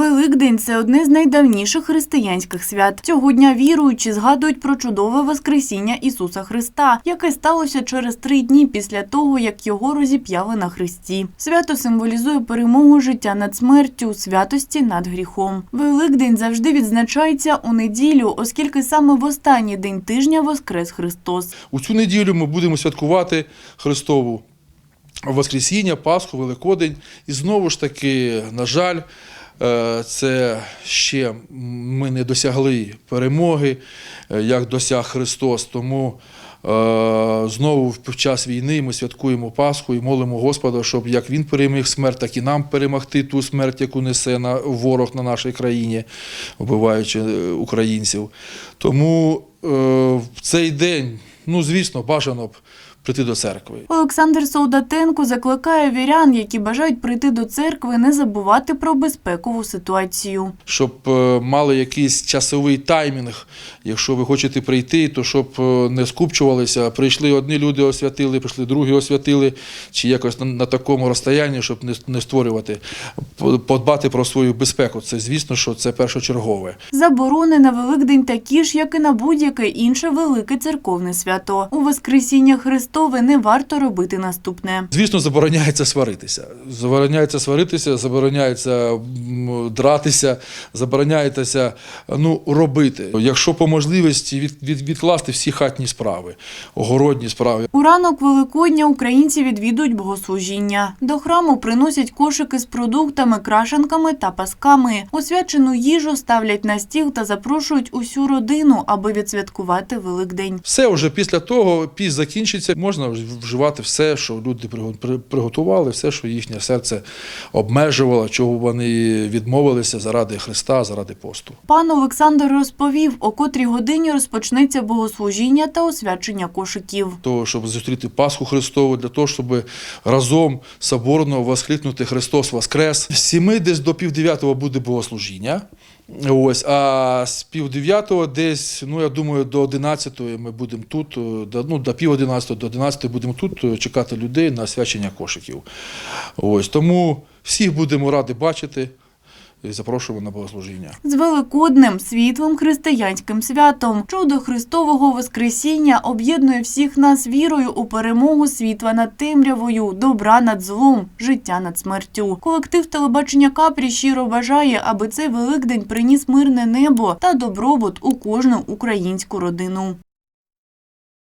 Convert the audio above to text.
Великдень це одне з найдавніших християнських свят. Цього дня віруючі згадують про чудове Воскресіння Ісуса Христа, яке сталося через три дні після того, як його розіп'яли на хресті. Свято символізує перемогу життя над смертю, святості над гріхом. Великдень завжди відзначається у неділю, оскільки саме в останній день тижня воскрес Христос. У цю неділю ми будемо святкувати Христову Воскресіння, Пасху, Великодень. І знову ж таки, на жаль, це ще ми не досягли перемоги, е, як досяг Христос. Тому е, знову в час війни ми святкуємо Пасху і молимо Господа, щоб як Він переміг смерть, так і нам перемогти ту смерть, яку несе ворог на нашій країні, вбиваючи е, українців. Тому е, в цей день, ну звісно, бажано б прийти до церкви. Олександр Солдатенко закликає вірян, які бажають прийти до церкви, не забувати про безпекову ситуацію. щоб е, мали якийсь часовий таймінг. Якщо ви хочете прийти, то щоб е, не скупчувалися, прийшли одні люди освятили, прийшли другі освятили, чи якось на, такому розстоянні, щоб не, не створювати, подбати про свою безпеку. Це звісно, що це першочергове. Заборони на Великдень такі ж, як і на будь-яке інше велике церковне свято. У Воскресіння Христове не варто робити наступне. Звісно, забороняється сваритися. Забороняється сваритися, забороняється дратися, забороняється ну, робити. Якщо по можливості від, від, відкласти всі хатні справи, огородні справи. У ранок Великодня українці відвідують богослужіння. До храму приносять кошики з продуктами, крашенками та пасками. Освячену їжу ставлять на стіл та запрошують усю родину, аби відсвяткувати Великдень. Все вже після того піс закінчиться, можна вживати все, що люди приготували, все, що їхнє серце обмежувало, чого вони відмовилися заради Христа, заради посту. Пан Олександр розповів, о котрій годині розпочнеться богослужіння та освячення кошиків. того, щоб зустріти Пасху Христову, для того, щоб разом соборно воскликнути Христос Воскрес. З сіми десь до півдев'ятого буде богослужіння. Ось, а з пів дев'ятого десь, ну я думаю, до одинадцятої ми будемо тут, е, до, ну, до пів одинадцятого, до одинадцятої будемо тут е, чекати людей на свячення кошиків. Ось, тому всіх будемо раді бачити і запрошуємо на богослужіння. З Великоднем, світлим християнським святом. Чудо Христового Воскресіння об'єднує всіх нас вірою у перемогу світла над темрявою, добра над злом, життя над смертю. Колектив телебачення Капрі щиро бажає, аби цей Великдень приніс мирне небо та добробут у кожну українську родину.